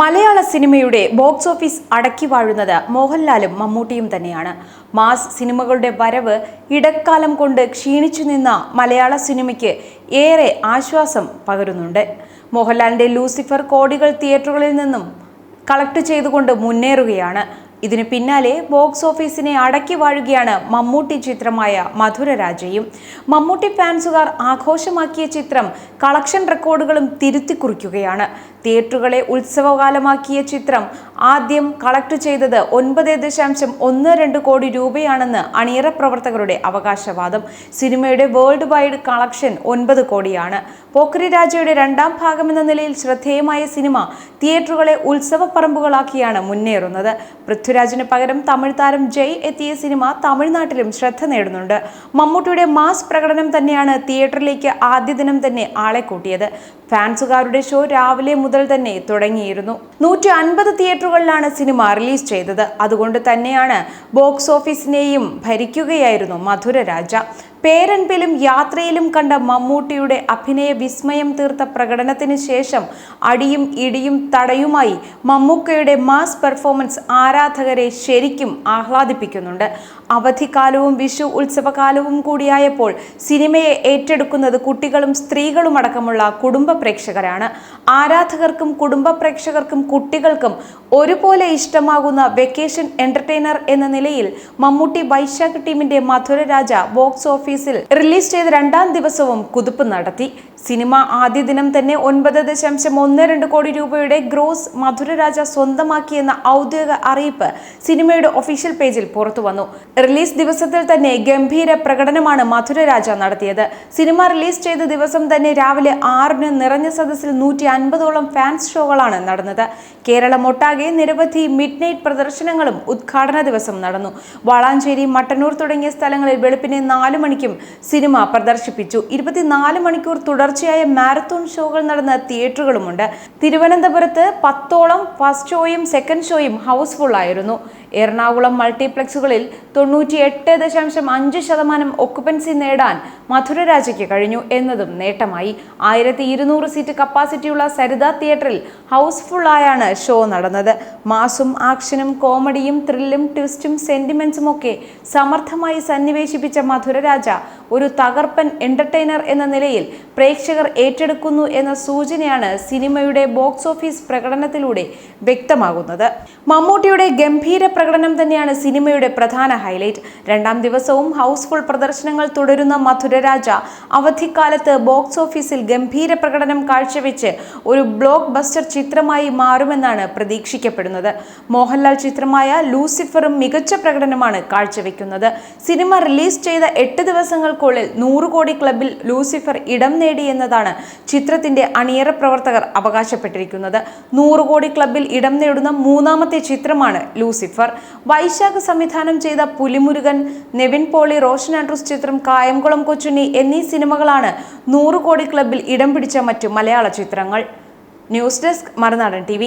മലയാള സിനിമയുടെ box office അടക്കി വാഴുന്നത് മോഹൻലാലും മമ്മൂട്ടിയും തന്നെയാണ്. മാസ് സിനിമകളുടെ വരവ് ഇടക്കാലം കൊണ്ട് ക്ഷീണിച്ചു നിന്ന മലയാള സിനിമയ്ക്ക് ഏറെ ആശ്വാസം പകരുന്നുണ്ട്. മോഹൻലാലിന്റെ ലൂസിഫർ കോടികൾ തിയേറ്ററുകളിൽ നിന്നും കളക്ട് ചെയ്തുകൊണ്ട് മുന്നേറുകയാണ്. ഇതിന് പിന്നാലെ ബോക്സ് ഓഫീസിനെ അടക്കി വാഴുകയാണ് മമ്മൂട്ടി ചിത്രമായ മധുരരാജയും. മമ്മൂട്ടി ഫാൻസുകാർ ആഘോഷമാക്കിയ ചിത്രം കളക്ഷൻ റെക്കോർഡുകളും തിരുത്തി കുറിക്കുകയാണ്. തിയേറ്ററുകളെ ഉത്സവകാലമാക്കിയ ചിത്രം ആദ്യം കളക്ട് ചെയ്തത് ഒൻപത് ദശാംശം ഒന്ന് രണ്ട് കോടി രൂപയാണെന്ന് അണിയറ പ്രവർത്തകരുടെ അവകാശവാദം. സിനിമയുടെ വേൾഡ് വൈഡ് കളക്ഷൻ ഒൻപത് കോടിയാണ്. പോക്കരി രാജയുടെ രണ്ടാം ഭാഗമെന്ന നിലയിൽ ശ്രദ്ധേയമായ സിനിമ തിയേറ്ററുകളെ ഉത്സവപ്പറമ്പുകളാക്കിയാണ് മുന്നേറുന്നത്. പൃഥ്വിരാജിന് പകരം തമിഴ് താരം ജയ് എത്തിയ സിനിമ തമിഴ്നാട്ടിലും ശ്രദ്ധ നേടുന്നുണ്ട്. മമ്മൂട്ടിയുടെ മാസ് പ്രകടനം തന്നെയാണ് തിയേറ്ററിലേക്ക് ആദ്യ ദിനം തന്നെ ആളെ കൂട്ടിയത്. ഫാൻസുകാരുടെ ഷോ രാവിലെ മുതൽ തന്നെ തുടങ്ങിയിരുന്നു. നൂറ്റി അൻപത് തിയേറ്ററുകളിലാണ് സിനിമ റിലീസ് ചെയ്തത്. അതുകൊണ്ട് തന്നെയാണ് ബോക്സ് ഓഫീസിനെയും ഭരിക്കുകയായിരുന്നു മധുരരാജ പേരൻപിലും യാത്രയിലും കണ്ട മമ്മൂട്ടിയുടെ അഭിനയ വിസ്മയം തീർത്ത പ്രകടനത്തിന് ശേഷം അടിയും ഇടിയും തടയുമായി മമ്മൂക്കയുടെ മാസ് പെർഫോമൻസ് ആരാധകരെ ശരിക്കും ആഹ്ലാദിപ്പിക്കുന്നുണ്ട്. അവധിക്കാലവും വിഷു ഉത്സവകാലവും കൂടിയായപ്പോൾ സിനിമയെ ഏറ്റെടുക്കുന്നത് കുട്ടികളും സ്ത്രീകളും അടക്കമുള്ള കുടുംബ പ്രേക്ഷകരാണ്. ആരാധകർക്കും കുടുംബ പ്രേക്ഷകർക്കും കുട്ടികൾക്കും ഒരുപോലെ ഇഷ്ടമാകുന്ന വെക്കേഷൻ എന്റർടൈനർ എന്ന നിലയിൽ മമ്മൂട്ടി വൈശാഖ് ടീമിന്റെ മധുരരാജ ബോക്സ് ഓഫീസിൽ റിലീസ് ചെയ്ത രണ്ടാം ദിവസവും കുതിപ്പ് നടത്തി. സിനിമ ആദ്യ ദിനം തന്നെ ഒൻപത് ദശാംശം ഒന്ന് രണ്ട് കോടി രൂപയുടെ ഗ്രോസ് മധുരരാജ സ്വന്തമാക്കിയെന്ന ഔദ്യോഗിക അറിയിപ്പ് സിനിമയുടെ ഒഫീഷ്യൽ പേജിൽ പുറത്തു വന്നു. റിലീസ് ദിവസത്തിൽ തന്നെ ഗംഭീര പ്രകടനമാണ് മധുരരാജ നടത്തിയത്. സിനിമ റിലീസ് ചെയ്ത ദിവസം തന്നെ രാവിലെ ആറിന് നിറഞ്ഞ സദസ്സിൽ നൂറ്റി അൻപതോളം ഫാൻസ് ഷോകളാണ് നടന്നത്. കേരളമൊട്ടാകെ നിരവധി മിഡ് നൈറ്റ് പ്രദർശനങ്ങളും ഉദ്ഘാടന ദിവസം നടന്നു. വളാഞ്ചേരി മട്ടന്നൂർ തുടങ്ങിയ സ്ഥലങ്ങളിൽ വെളുപ്പിനെ നാല് മണിക്കും സിനിമ പ്രദർശിപ്പിച്ചു. ഇരുപത്തിനാല് മണിക്കൂർ തുടർച്ചയായ മാരത്തോൺ ഷോകൾ നടന്ന തിയേറ്ററുകളുമുണ്ട്. തിരുവനന്തപുരത്ത് പത്തോളം ഫസ്റ്റ് ഷോയും സെക്കൻഡ് ഷോയും ഹൗസ്ഫുൾ ആയിരുന്നു എറണാകുളം മൾട്ടിപ്ലക്സുകളിൽ തൊണ്ണൂറ്റി എട്ട് ദശാംശം അഞ്ച് ശതമാനം ഒക്കുപ്പൻസി നേടാൻ മധുര രാജയ്ക്ക് കഴിഞ്ഞു എന്നതും നേട്ടമായി. ആയിരത്തി ഇരുന്നൂറ് സീറ്റ് കപ്പാസിറ്റിയുള്ള സരിത തിയേറ്ററിൽ ഹൗസ്ഫുള്ളായാണ് ഷോ നടന്നത്. മാസും ആക്ഷനും കോമഡിയും ത്രില്ലും ട്വിസ്റ്റും സെന്റിമെന്റ്സും ഒക്കെ സമർത്ഥമായി സന്നിവേശിപ്പിച്ച മധുരരാജ ഒരു തകർപ്പൻ എന്റർടൈനർ എന്ന നിലയിൽ പ്രേക്ഷകർ ഏറ്റെടുക്കുന്നു എന്ന സൂചനയാണ് സിനിമയുടെ ബോക്സ് ഓഫീസ് പ്രകടനത്തിലൂടെ വ്യക്തമാകുന്നത്. മമ്മൂട്ടിയുടെ ഗംഭീര പ്രകടനം തന്നെയാണ് സിനിമയുടെ പ്രധാന ഹൈലൈറ്റ്. രണ്ടാം ദിവസവും ഹൗസ്ഫുൾ പ്രദർശനങ്ങൾ തുടരുന്ന മധുരരാജ അവധിക്കാലത്ത് ബോക്സ് ഓഫീസിൽ ഗംഭീര പ്രകടനം കാഴ്ചവെച്ച് ഒരു ബ്ലോക്ക് ബസ്റ്റർ ചിത്രമായി മാറുമെന്നാണ് പ്രതീക്ഷിക്കപ്പെടുന്നത്. മോഹൻലാൽ ചിത്രമായ ലൂസിഫറും മികച്ച പ്രകടനമാണ് കാഴ്ചവെക്കുന്നത്. സിനിമ റിലീസ് ചെയ്ത എട്ട് ദിവസങ്ങൾക്കുള്ളിൽ നൂറ് കോടി ക്ലബിൽ ലൂസിഫർ ഇടം നേടി എന്നതാണ് ചിത്രത്തിന്റെ അണിയറ പ്രവർത്തകർ അവകാശപ്പെട്ടിരിക്കുന്നത്. നൂറ് കോടി ക്ലബിൽ ഇടം നേടുന്ന മൂന്നാമത്തെ ചിത്രമാണ് ലൂസിഫർ. വൈശാഖ് സംവിധാനം ചെയ്ത പുലിമുരുകൻ നെവിൻ പോളി റോഷൻ ആൻഡ്രൂസ് ചിത്രം കായംകുളം കൊച്ചുണ്ണി എന്നീ സിനിമകളാണ് നൂറ് കോടി ക്ലബിൽ ഇടം പിടിച്ച മറ്റു മലയാള ചിത്രങ്ങൾ. ന്യൂസ് ഡെസ്ക് മറുനാടൻ ടി